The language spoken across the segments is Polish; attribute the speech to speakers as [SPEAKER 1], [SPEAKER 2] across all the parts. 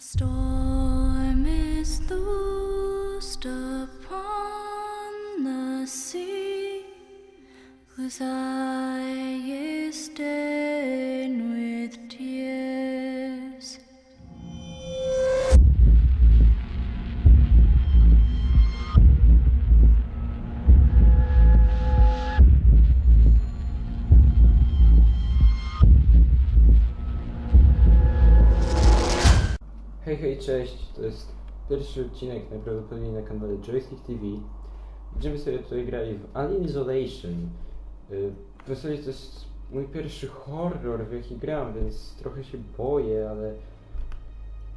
[SPEAKER 1] A storm is loosed upon the sea, whose eye is stained
[SPEAKER 2] Hej, cześć. To jest pierwszy odcinek najprawdopodobniej na kanale Joystick TV. Będziemy sobie tutaj grali w Alien Isolation. Y, W zasadzie to jest mój pierwszy horror, w jaki gram, więc trochę się boję, ale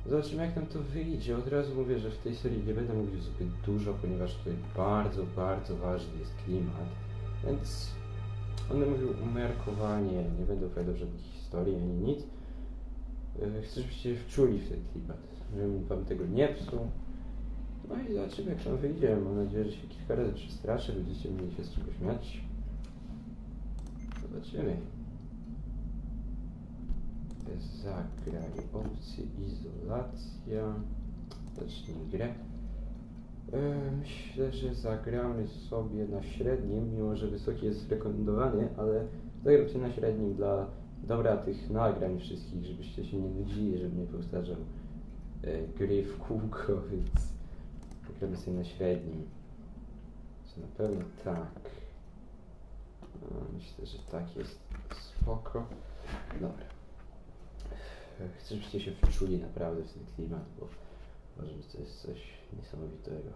[SPEAKER 2] zobaczymy jak nam to wyjdzie. Od razu mówię, że w tej serii nie będę mówił zbyt dużo, ponieważ tutaj bardzo, bardzo ważny jest klimat. Więc będę mówił umiarkowanie, nie będę opowiadał żadnych historii ani nic. E, Chcę, żebyście się wczuli w ten klimat, żebym wam tego nie psuł. No i zobaczymy jak nam wyjdzie. Mam nadzieję, że się kilka razy przestraszę, będziecie mieli się z czego śmiać. Zobaczymy. Zagraj opcję izolacja. Zacznij grę. E, Myślę, że zagramy sobie na średnim, mimo że wysoki jest rekomendowany, ale zagram sobie na średnim dla dobra tych nagrań wszystkich, żebyście się nie nudzili, żebym nie powtarzał e, gry w kółko, więc zagramy sobie na średnim. Co na pewno tak. Myślę, że tak jest spoko. Dobra. Chcę, żebyście się wczuli naprawdę w ten klimat, bo uważam, że to jest coś niesamowitego.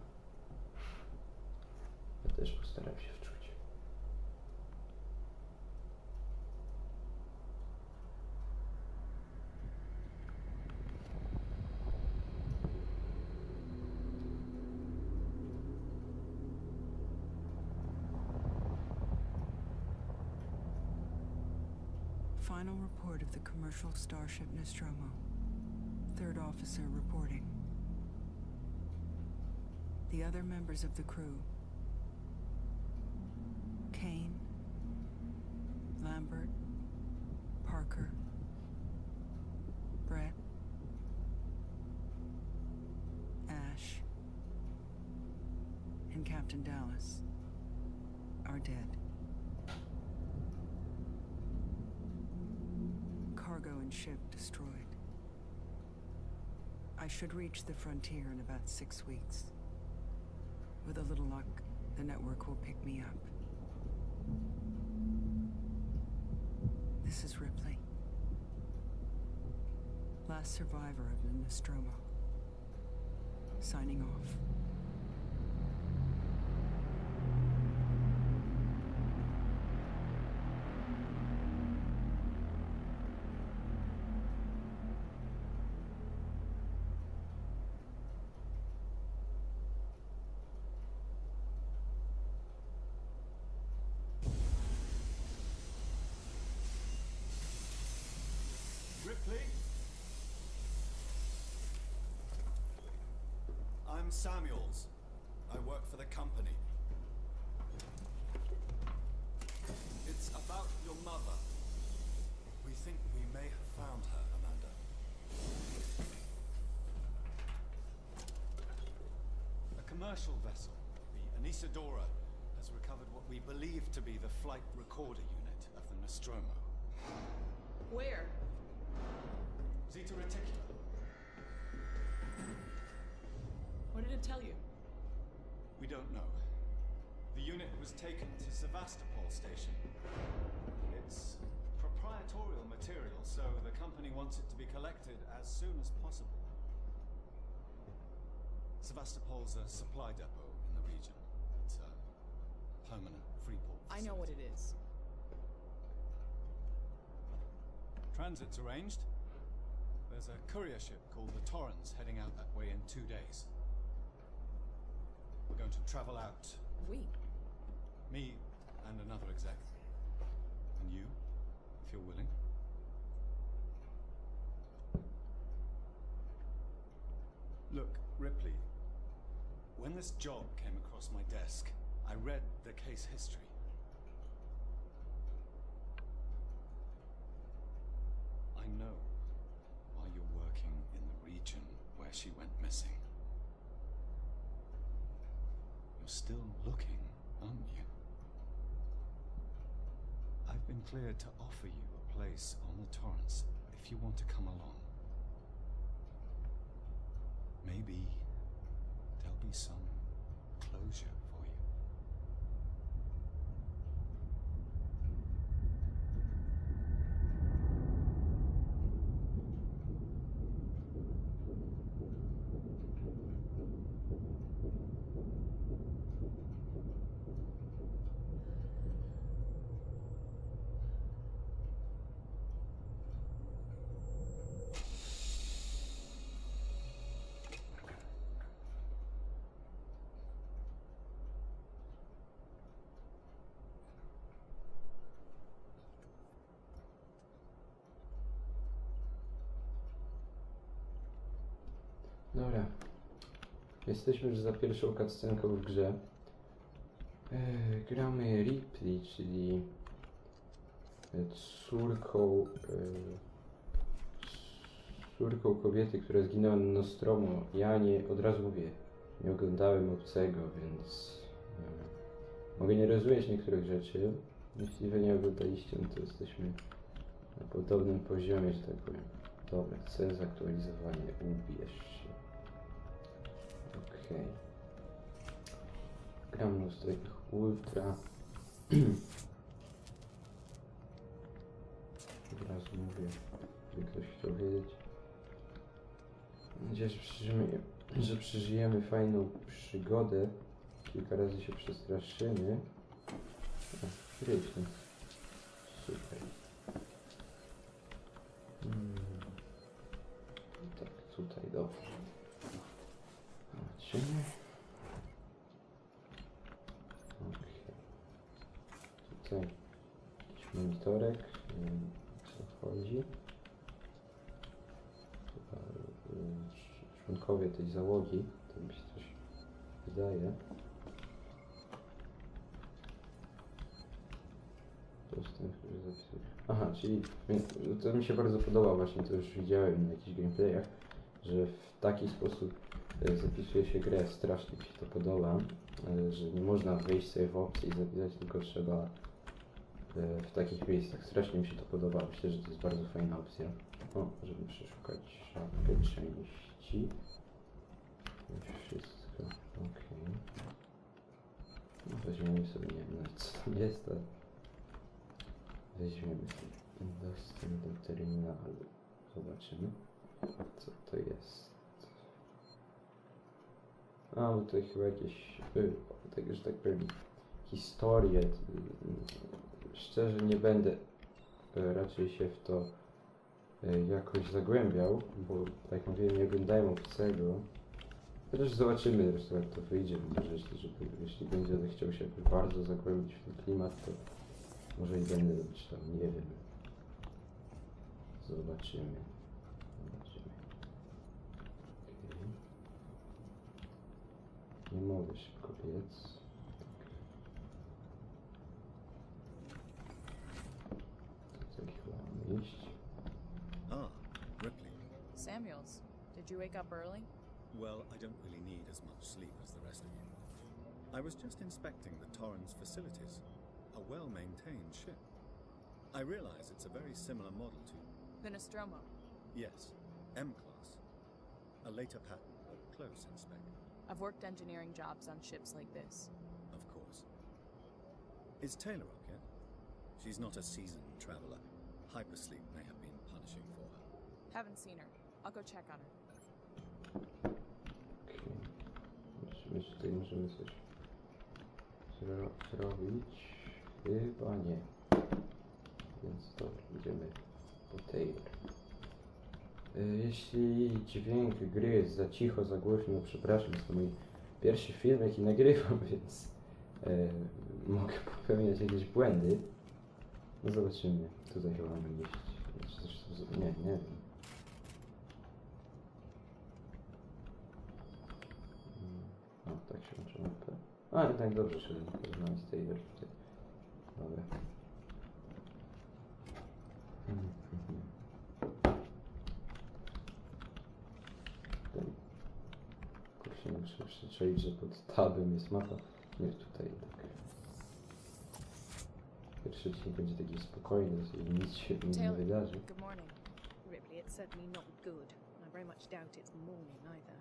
[SPEAKER 3] Final report of the commercial starship Nostromo. Third officer reporting. The other members of the crew Kane, Lambert, Parker, Brett, Ash, and Captain Dallas are dead. And ship destroyed. I should reach the frontier in about six weeks. With a little luck, the network will pick me up. This is Ripley. Last survivor of the Nostromo. Signing off.
[SPEAKER 4] I'm Samuels. I work for the company. It's about your mother. We think we may have found her, Amanda. A commercial vessel, the Anisadora, has recovered what we believe to be the flight recorder unit of the Nostromo.
[SPEAKER 5] Where?
[SPEAKER 4] Zeta Reticula.
[SPEAKER 5] Did it tell you?
[SPEAKER 4] We don't know. The unit was taken to Sevastopol station. It's proprietorial material, so the company wants it to be collected as soon as possible. Sevastopol's a supply depot in the region. It's a permanent free port.
[SPEAKER 5] I know what it is.
[SPEAKER 4] Transit's arranged. There's a courier ship called the Torrens heading out that way in two days. We're going to travel out
[SPEAKER 5] We.
[SPEAKER 4] Me and another exec. And you, if you're willing. Look, Ripley, when this job came across my desk, I read the case history. I know why you're working in the region where she went missing. You're still looking, aren't you? I've been cleared to offer you a place on the Torrens if you want to come along. Maybe there'll be some closure
[SPEAKER 2] Dobra. Jesteśmy już za pierwszą cutscenką w grze. Eee, gramy Ripley, czyli e, córką e, córką kobiety, która zginęła na Nostromo. Ja nie, od razu mówię, nie oglądałem obcego, więc e, mogę nie rozumieć niektórych rzeczy. Jeśli wy nie oglądaliście, no to jesteśmy na podobnym poziomie, że tak powiem. Dobra, cel zaktualizowanie, ubierz Okej. Gram mnóstwo takich ultra. Od mówię, żeby ktoś chciał wiedzieć. Mam nadzieję, że przeżyjemy, że przeżyjemy fajną przygodę. Kilka razy się przestraszymy. O. Super. Mm. Tak, tutaj, dobrze. Zobaczymy. Okej. Tutaj jakiś monitorek. Nie wiem co chodzi. Chyba y, członkowie tej załogi. To mi się coś wydaje. Aha, czyli to mi się bardzo podoba właśnie, to już widziałem na jakichś gameplayach, że w taki sposób zapisuje się grę, strasznie mi się to podoba, e, że nie można wejść sobie w opcję i zapisać, tylko trzeba e, w takich miejscach. Strasznie mi się to podoba, myślę, że to jest bardzo fajna opcja. O, żeby przeszukać szafkę części. Wszystko, okej. No, weźmiemy sobie, nie wiem co tam jest, ale weźmiemy sobie dostęp do terminalu. Zobaczymy, co to jest. A, bo to chyba jakieś, y, tak, że tak powiem, historie. y, Szczerze nie będę y, raczej się w to y, jakoś zagłębiał, bo tak mówiłem, nie oglądałem obcego. Chociaż zobaczymy zresztą jak to wyjdzie, może jeśli, żeby, jeśli będę chciał się bardzo zagłębić w ten klimat, to może i będę robić tam, nie wiem. Zobaczymy. Nie mogę szybko biec. Tak. Tutaj chyba mam iść.
[SPEAKER 6] Ah, Ripley.
[SPEAKER 7] Samuels, did you wake up early?
[SPEAKER 6] Well, I don't really need as much sleep as the rest of you. I was just inspecting the Torrens facilities. A well maintained ship. I realize it's a very similar model to.
[SPEAKER 7] The Nostromo.
[SPEAKER 6] Yes, M Class. A later pattern, but close in spec,
[SPEAKER 7] I've worked engineering jobs on ships like this.
[SPEAKER 6] of course. Is Taylor up yet? She's not a seasoned traveler. Hypersleep may have been punishing for her.
[SPEAKER 7] Haven't seen her. I'll go check on her.
[SPEAKER 2] Okej. Zobaczymy, tutaj możemy coś zrobić. Chyba nie. Więc to idziemy po Taylor. Y, Jeśli dźwięk gry jest za cicho, za głośno, przepraszam, jest to mój pierwszy film, jaki nagrywam, więc e, mogę popełniać jakieś błędy. No zobaczymy. Tutaj chyba mamy z- Nie, nie wiem. Mm, O, tak się łączy mapę. A, jednak dobrze szedłem. Poznałem z tej tutaj. Dobra. Przyczaić, że pod tabem jest mapa. Nie, tutaj tak. Pierwszy odcinek będzie taki spokojny, i nic się w nim nie wydarzy.
[SPEAKER 7] Good morning.
[SPEAKER 5] Ripley, it's certainly not good. and I very much doubt it's morning either.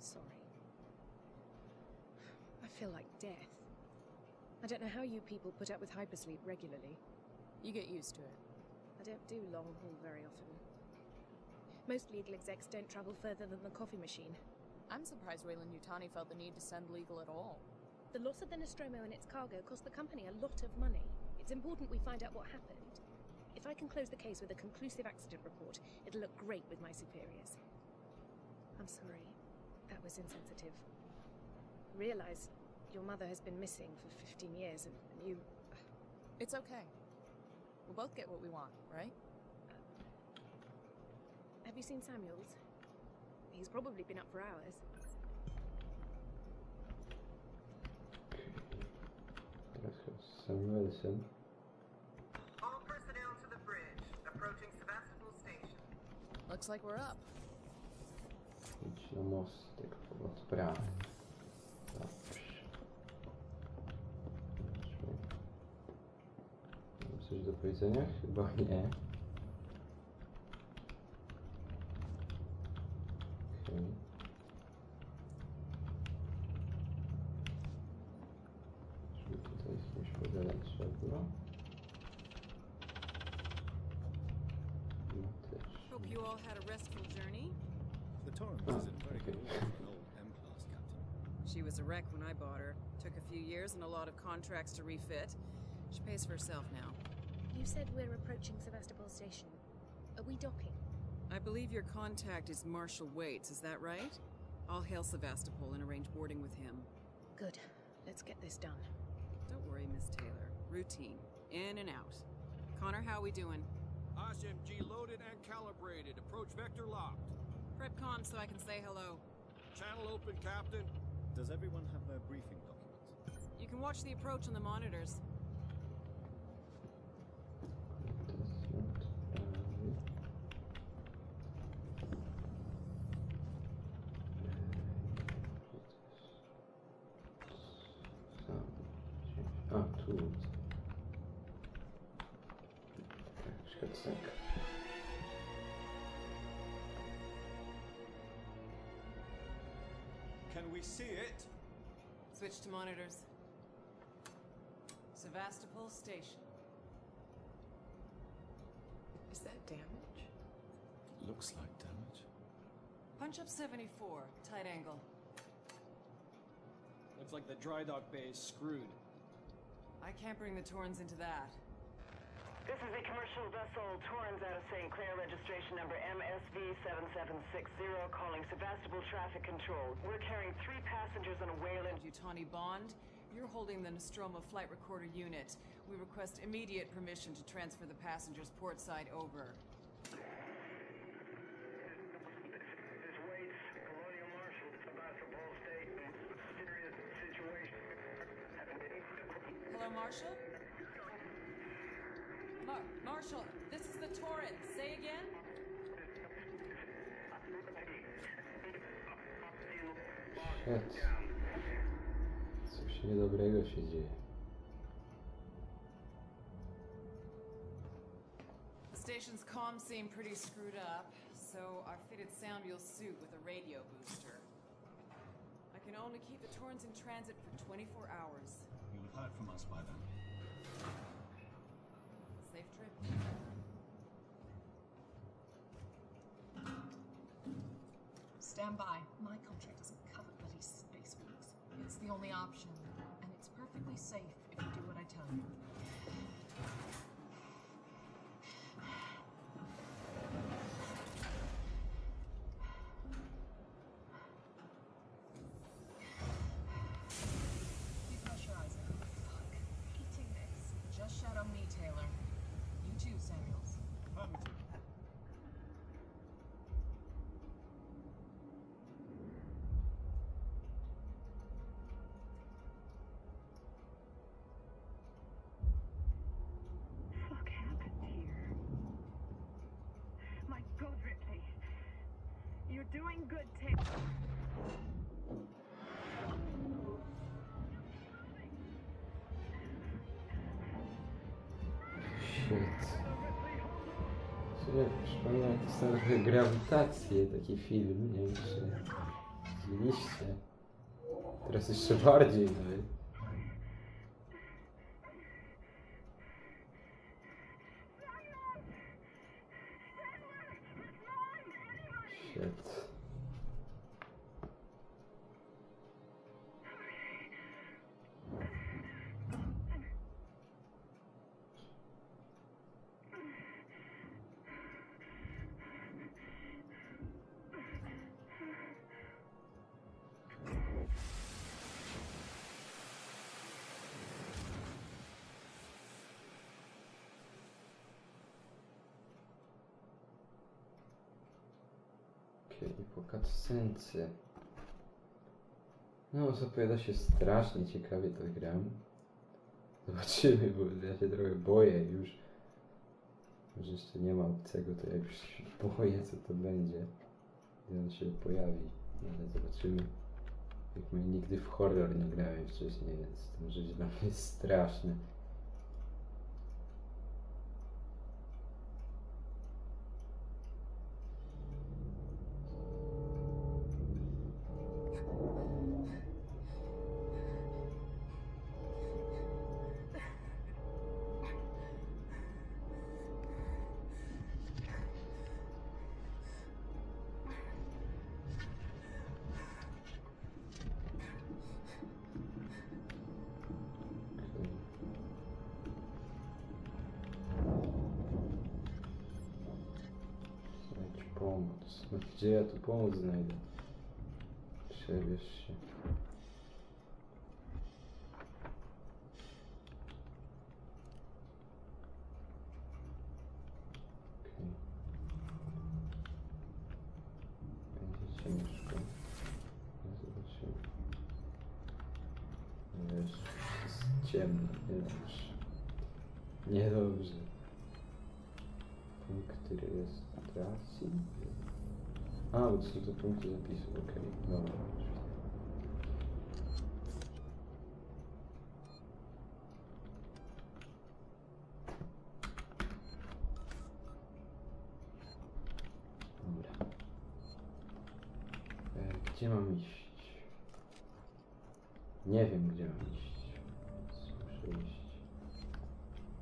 [SPEAKER 5] Sorry. I feel like death. I don't know how you people put up with hypersleep regularly.
[SPEAKER 7] You get used to it.
[SPEAKER 5] I don't do long haul very often. Most legal execs don't travel further than the coffee machine.
[SPEAKER 7] I'm surprised Wayland Yutani felt the need to send legal at all.
[SPEAKER 5] The loss of the Nostromo and its cargo cost the company a lot of money. It's important we find out what happened. If I can close the case with a conclusive accident report, it'll look great with my superiors. I'm sorry. That was insensitive. Realize your mother has been missing for 15 years and you.
[SPEAKER 7] Uh, it's okay. We'll both get what we want, right?
[SPEAKER 5] Uh, have you seen Samuels? He's probably been up for hours.
[SPEAKER 2] Teraz chyba Samuelsen.
[SPEAKER 8] All personnel to the bridge, approaching Sebastopol Station.
[SPEAKER 7] Looks like we're up.
[SPEAKER 2] Idź na mostek w odprawy. Dobrze. Zobaczmy. Mam coś do powiedzenia? Chyba nie.
[SPEAKER 9] All had a restful journey.
[SPEAKER 6] The Torrens
[SPEAKER 2] Oh,
[SPEAKER 6] is in very good order for an old M-class captain.
[SPEAKER 9] She was a wreck when I bought her. Took a few years and a lot of contracts to refit. She pays for herself now.
[SPEAKER 5] You said we're approaching Sevastopol Station. Are we docking?
[SPEAKER 9] I believe your contact is Marshall Waits, is that right? I'll hail Sevastopol and arrange boarding with him.
[SPEAKER 5] Good. Let's get this done.
[SPEAKER 9] Don't worry, Miss Taylor. Routine. In and out. Connor, how are we doing?
[SPEAKER 10] SMG loaded and calibrated. Approach vector locked.
[SPEAKER 9] Prep con so I can say hello.
[SPEAKER 10] Channel open, Captain.
[SPEAKER 6] Does everyone have their briefing documents?
[SPEAKER 9] You can watch the approach on the monitors.
[SPEAKER 2] Szkacek.
[SPEAKER 4] Can we see it?
[SPEAKER 9] Switch to monitors. Sevastopol Station.
[SPEAKER 5] Is that damage?
[SPEAKER 6] Looks like damage.
[SPEAKER 9] Punch up 74, tight angle.
[SPEAKER 10] Looks like the dry dock bay is screwed.
[SPEAKER 9] I can't bring the Torrens into that.
[SPEAKER 8] This is a commercial vessel Torrens out of St. Clair, registration number MSV 7760, calling Sebastopol Traffic Control. We're carrying three passengers on a Wayland.
[SPEAKER 9] Yutani Bond, you're holding the Nostromo flight recorder unit. We request immediate permission to transfer the passengers port side over. Hello, Marshall? Mar- Marshall, this is the Torrens. Say again?
[SPEAKER 2] Shit. Coś niedobrego się dzieje.
[SPEAKER 9] The station's comms seem pretty screwed up, so I fitted Samuel's suit with a radio booster. I can only keep the Torrens in transit for 24 hours.
[SPEAKER 6] You'll have heard from us by then.
[SPEAKER 9] Safe trip.
[SPEAKER 11] Stand by. My contract doesn't cover bloody space weeks. It's the only option, and it's perfectly safe if you do what I tell you.
[SPEAKER 8] Doing good, Taylor.
[SPEAKER 2] Shit. Przypomina jakieś tam trochę grawitację, taki film, nie wiem czy widzieliście. Teraz jeszcze bardziej nawet. Okej, po cutscence. No, zapowiada się strasznie ciekawie to gram. Zobaczymy, bo ja się trochę boję już. Może jeszcze nie ma obcego, to ja już się boję, co to będzie. Gdy on się pojawi. No, ale zobaczymy. Jak mówię, nigdy w horror nie grałem wcześniej, więc to może być dla mnie straszne. Pomoc znajdę? Przebierz się. No ciemno, niedobrze. Niedobrze. Punkt rejestracji? A, bo to są te punkty zapisu, okej, dobra. Dobra. E, gdzie mam iść? Nie wiem, gdzie mam iść. Muszę iść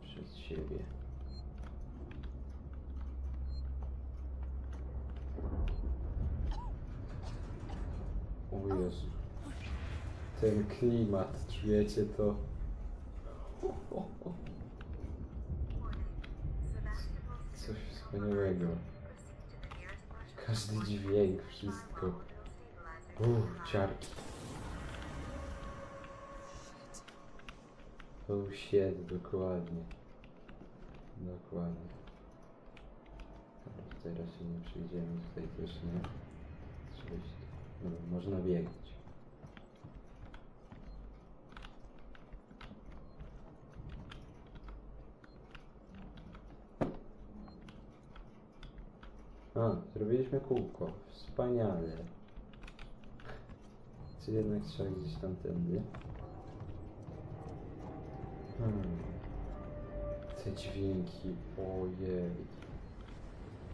[SPEAKER 2] przez siebie. O Jezu. Ten klimat, czujecie to? Coś wspaniałego. Każdy dźwięk, wszystko. Uff, ciarki. Oh shit, dokładnie. Dokładnie. Tutaj raczej nie przyjdziemy, tutaj też nie. Coś. Dobra, można biegać. A, zrobiliśmy kółko. Wspaniale. Czy jednak trzeba gdzieś tamtędy? Hmm. Te dźwięki, ojej.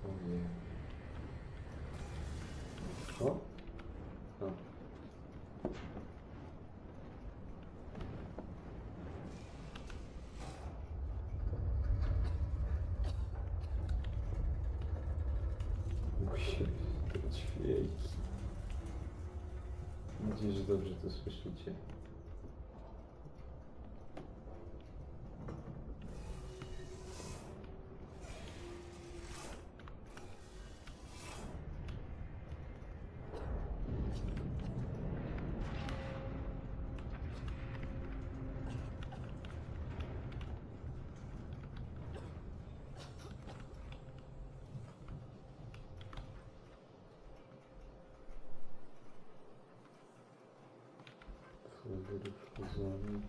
[SPEAKER 2] Ojej. O! Ojej, te dźwięki. Mam nadzieję, że dobrze wchodzony.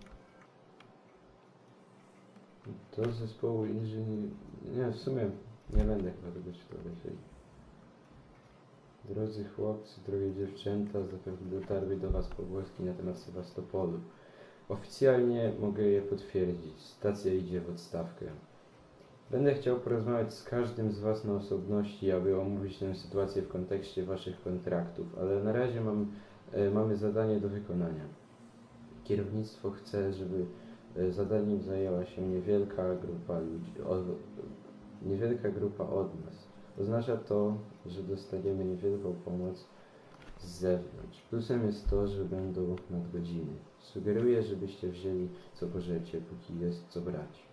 [SPEAKER 2] Do zespołu inżynier... Nie, w sumie nie będę chyba tego czytał raczej. Drodzy chłopcy, drogie dziewczęta, zapewne dotarły do Was pogłoski na temat Sewastopolu. Oficjalnie mogę je potwierdzić. Stacja idzie w odstawkę. Będę chciał porozmawiać z każdym z Was na osobności, aby omówić tę sytuację w kontekście Waszych kontraktów, ale na razie mam, e, mamy zadanie do wykonania. Kierownictwo chce, żeby e, zadaniem zajęła się niewielka grupa ludzi, niewielka grupa od nas. Oznacza to, że dostaniemy niewielką pomoc z zewnątrz. Plusem jest to, że będą nadgodziny. Sugeruję, żebyście wzięli co możecie, póki jest co brać.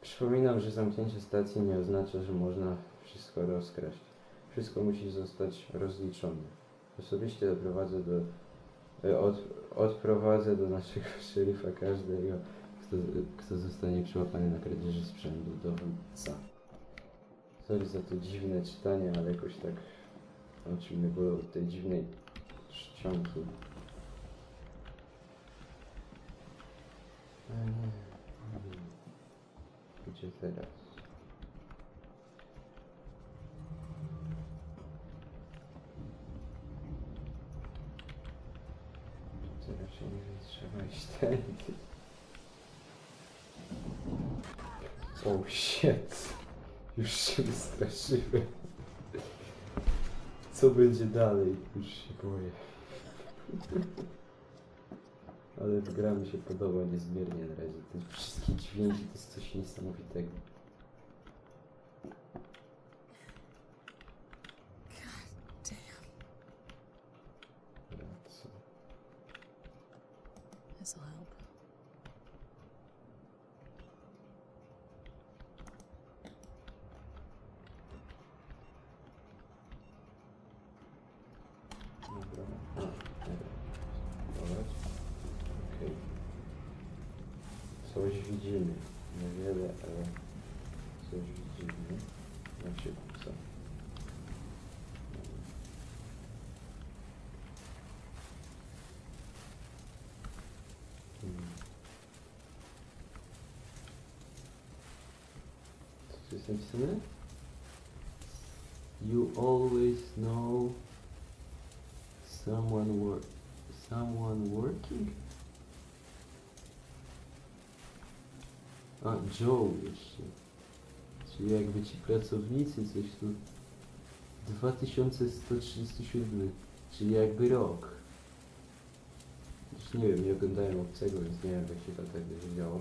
[SPEAKER 2] Przypominam, że zamknięcie stacji nie oznacza, że można wszystko rozkraść. Wszystko musi zostać rozliczone. Osobiście doprowadzę do, od, odprowadzę do naszego szeryfa każdego, kto, kto zostanie przyłapany na kradzieży sprzętu dowódca. Sorry za to dziwne czytanie, ale jakoś tak oczy mnie bolą od tej dziwnej czcionki. Nie, nie. Gdzie teraz? Trzeba iść tędy. Oh shit. Już się wystraszyłem. Co będzie dalej? Już się boję. Ale gra mi się podoba niezmiernie na razie. Te wszystkie dźwięki to jest coś niesamowitego. Dobra, co?
[SPEAKER 7] This'll help.
[SPEAKER 2] Dobra. Dobra. Dobra. Okej. Coś widzimy. Niewiele, ale coś widzimy. Znaczy, co? Hmm. Co jest napisane? You always know someone work someone working? A, Joe jeszcze. Czyli jakby ci pracownicy coś tu... 2137, czyli jakby rok. Już nie wiem, nie oglądałem obcego, więc nie wiem jak się to tak wiedziało.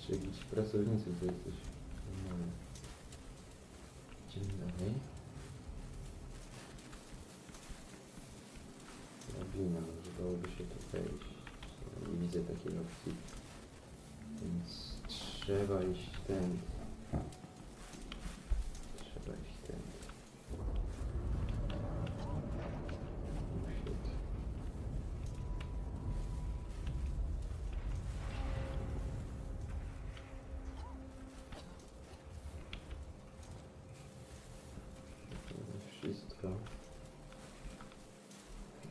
[SPEAKER 2] Czy jakby ci pracownicy jest coś... Dzień dalej. Drabina, może dałoby się tu wejść. Nie widzę takiej opcji. Więc trzeba iść tędy. Trzeba iść tędy. Oh shit. To.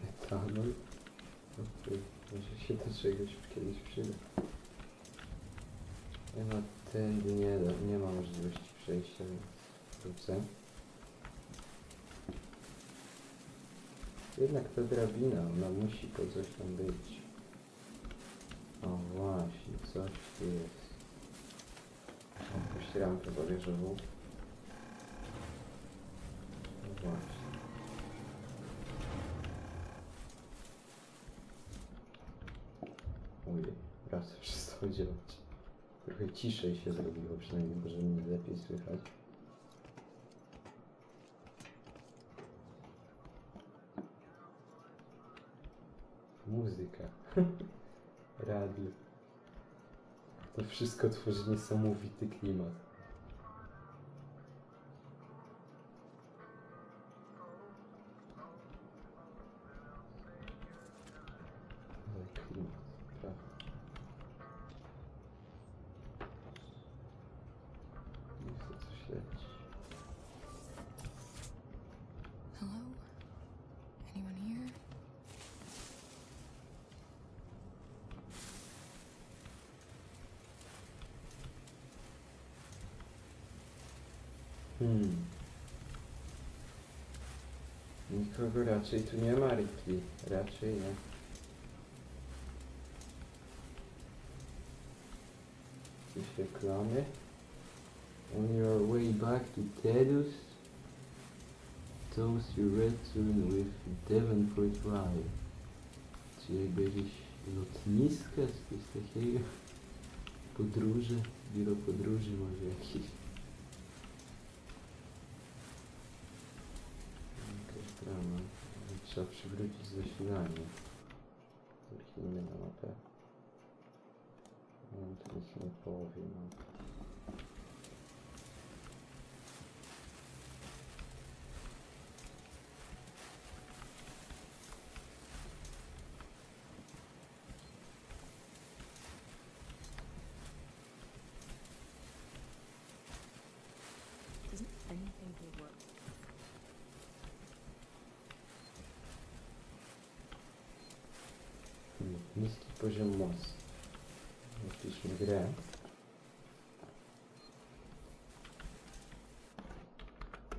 [SPEAKER 2] Etanol. Okej, może się do czegoś kiedyś przyda. Nie ma tędy, nie, nie ma możliwości przejścia, więc wrócę. Jednak ta drabina, ona musi po coś tam być. O właśnie, coś tu jest. Opuść rampę bagażową. No właśnie. Ojej, raz przestało działać. Trochę ciszej się zrobiło, przynajmniej może mnie lepiej słychać. Muzyka. Radio. To wszystko tworzy niesamowity klimat. Raczej tu nie ma, Ripley. Raczej nie. Jakieś reklamy. On your way back to Tedus, toast your return with Devonport Drive. Czy jakby jakieś lotniska, coś takiego? Podróże, biuro podróży może jakieś. Trzeba przywrócić zasilanie. Zerknijmy na mapę. No, to nic nie powie, no. Poziom mocy. Napiszmy grę.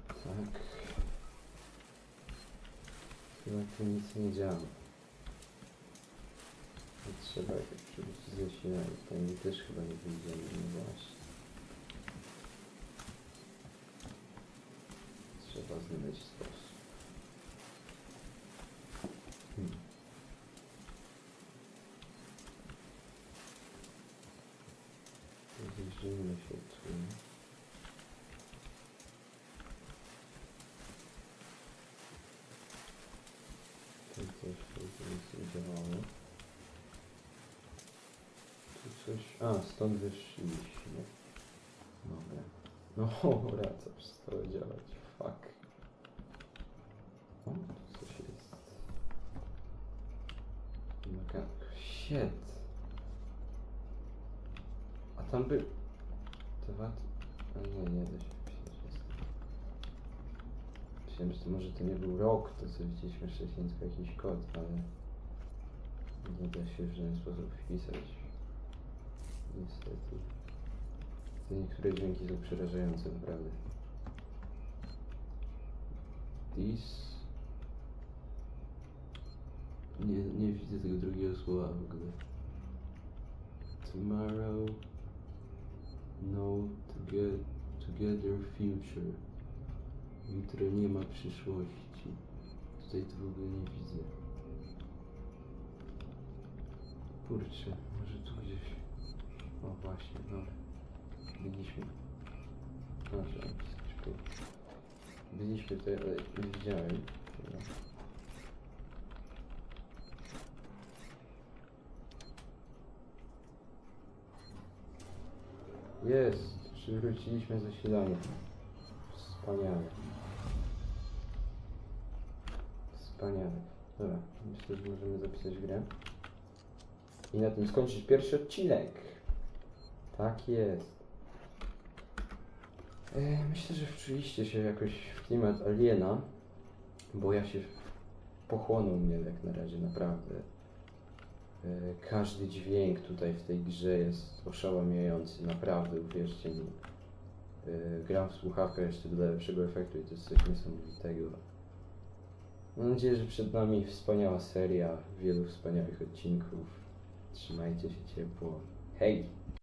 [SPEAKER 2] Tak. Chyba tu nic nie działa. Trzeba jakoś przywrócić zasilanie. Tutaj też chyba nie wyjdziemy, no właśnie. Trzeba znaleźć sposób. Hmm. Zbliżymy się tu. Tu też tu nie działało. Tu coś... A, stąd wyszliśmy. Dobra. No, wraca, przestało działać. Fuck. O, tu coś jest. Mega... Shit. A tam był... Dwa... A nie, nie da się wpisać. Myślałem, że to może to nie był rok, to co widzieliśmy wcześniej, tylko jakiś kod, ale... Nie da się w żaden sposób wpisać. Niestety. Te niektóre dźwięki są przerażające, naprawdę. This... Nie, nie widzę tego drugiego słowa w ogóle. Tomorrow... No toge- together future. Jutro nie ma przyszłości. Tutaj to w ogóle nie widzę. Kurczę, może tu gdzieś. O właśnie, dobra. Byliśmy. Tu. Byliśmy tutaj, ale nie widziałem. Jest! Przywróciliśmy zasilanie. Wspaniale. Wspaniale. Dobra, myślę, że możemy zapisać grę. I na tym skończyć pierwszy odcinek. Tak jest. E, myślę, że wczuliście się jakoś w klimat Aliena, bo ja się pochłonął mnie jak na razie, naprawdę. E, Każdy dźwięk tutaj w tej grze jest oszałamiający, naprawdę, uwierzcie mi. E, Gram w słuchawkach jeszcze dla lepszego efektu i to jest coś niesamowitego. Mam nadzieję, że przed nami wspaniała seria, wielu wspaniałych odcinków. Trzymajcie się ciepło. Hej!